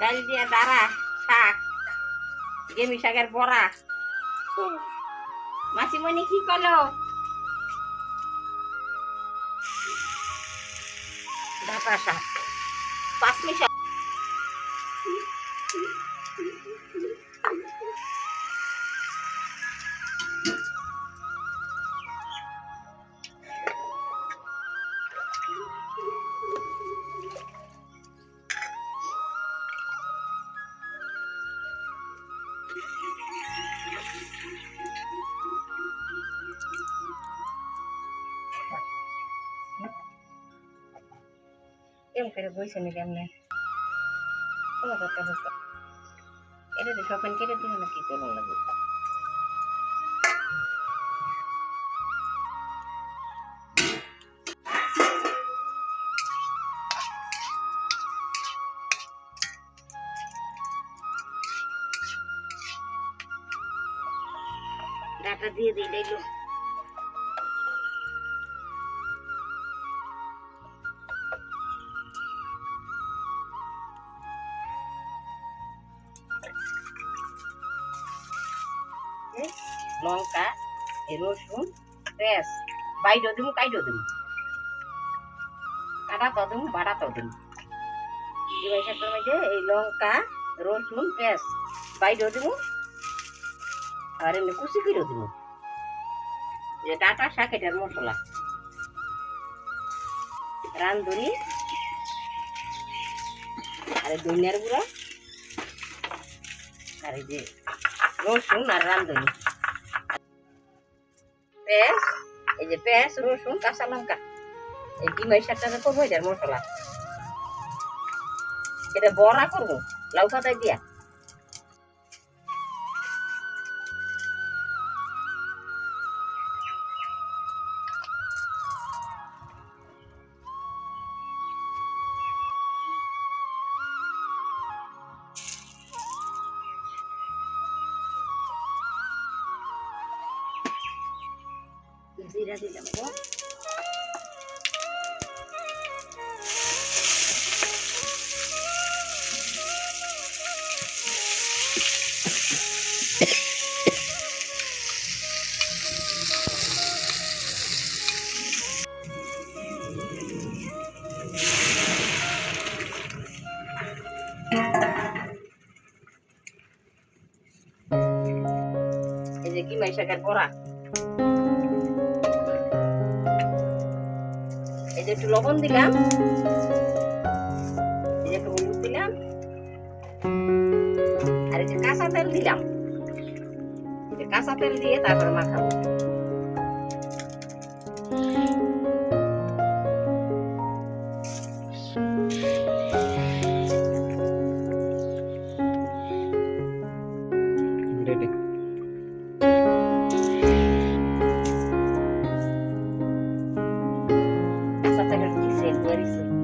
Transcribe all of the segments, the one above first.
ডাল দিয়া দাঁড়া শাক গেমি শাকের বড়া। মাসিমণি কি করল? ডাটা শাক। পাঁচমি শাক কেমন করে বইছে নি কেমনে কোনো কথা হতো এটা তো সকাল কেটে দিলে না কি করব লাগবে ডাটা দিয়ে দিই, দেখল। লঙ্কা রসুন, পেঁয়াজ। বাইরেও দিমু, কাইরেও দিমু। কাটা তো দিমু। বাটা তো দিমু এই লঙ্কা, রসুন, পেঁয়াজ বাইরেও দিমু, আর এমনি কুচি করেও দিমু। যে ডাটা শাক, এটার মশলা। রান্ধুনি আর ধনিয়ার গুঁড়া, আর এই যে রসুন আর রান্ধুনি পেঁয়াজ, এই যে পেঁয়াজ, রসুন, কাঁচা লঙ্কা। এই ডিমের সাথে করব এটার মশলা। এটা বড়া করব, লাউ পাতায় দিয়া। জিরা দিলাম গো এই যে কি মাই যে একটু লবণ দিলাম এই যে একটু হলুদ দিলাম আর এই যে কাঁচা তেল দিলাম এই যে কাঁচা তেল দিয়ে তারপর মাখাবো কাঁচা তেলের কি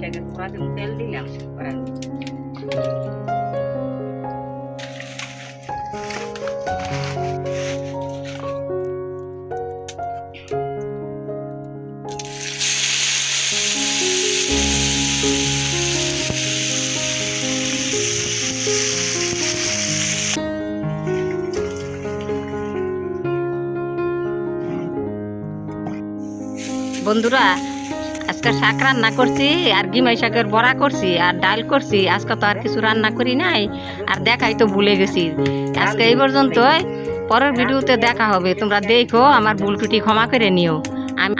সেন্ট বেরিয়েছে কি মাই শাকের বড়া দিলাম তেল দিলাম কড়াই বন্ধুরা আজকে শাক রান্না করছি, আর গিমাই শাকের বড়া করছি, আর ডাল করছি। আজকে তো আর কিছু রান্না করি নাই, আর দেখাই তো ভুলে গেছি। আজকে এই পর্যন্ত পরের ভিডিওতে দেখা হবে। তোমরা দেখো, আমার ভুল ক্ষমা করে নিও। আমি